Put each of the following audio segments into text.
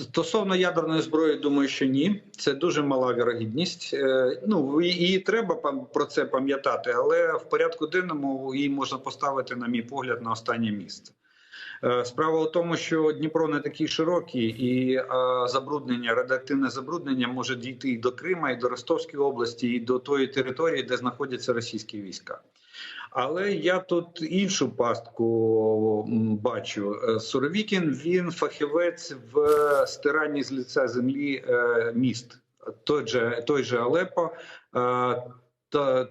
Стосовно ядерної зброї, думаю, що ні. Це дуже мала вірогідність. Е, Ну і треба про це пам'ятати, але в порядку денному її можна поставити, на мій погляд, на останнє місце. Е, Справа в тому, що Дніпро не такий широкий, і забруднення, радіоактивне забруднення може дійти і до Крима, і до Ростовської області, і до тої території, де знаходяться російські війська. Але я тут іншу пастку бачу. Е, Суровікін він фахівець в стиранні з лиця землі е, міст. Той же, той же Алепо,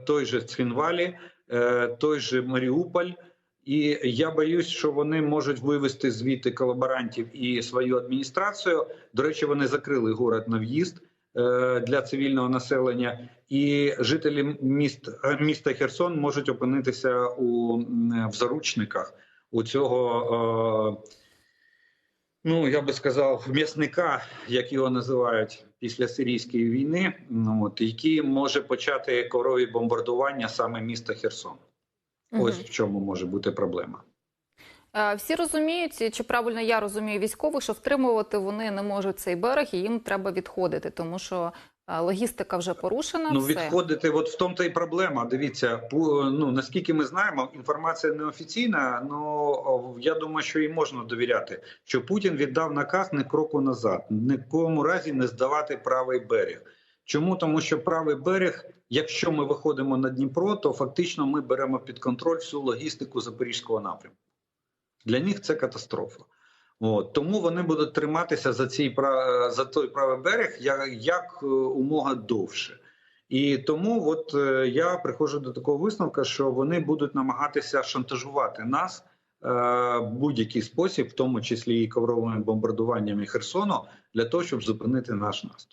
той же Цхінвалі, е, той же Маріуполь. І я боюсь, що вони можуть вивести звідти колаборантів і свою адміністрацію. До речі, вони закрили город на в'їзд е, для цивільного населення, і жителі міст е, міста Херсон можуть опинитися у в заручниках у цього. Е, Ну, я би сказав, м'ясника, як його називають після сирійської війни, ну от який може почати корові бомбардування саме міста Херсон. Ось в чому може бути проблема. Е, Всі розуміють, чи правильно я розумію військових, що втримувати вони не можуть цей берег, і їм треба відходити, тому що е, логістика вже порушена. Ну все. відходити, от в тому та й проблема. Дивіться, ну наскільки ми знаємо, інформація неофіційна. О, я думаю, що їй можна довіряти. Що Путін віддав наказ не кроку назад, ні в кому разі не здавати правий берег. Чому тому, що правий берег, якщо ми виходимо на Дніпро, то фактично ми беремо під контроль всю логістику запорізького напрямку. Для них це катастрофа. От тому вони будуть триматися за пра- за той правий берег як, як е, умога довше. І тому, от е, я приходжу до такого висновка, що вони будуть намагатися шантажувати нас е, будь-який спосіб, в тому числі і ковровими бомбардуваннями Херсону, для того, щоб зупинити наш наступ.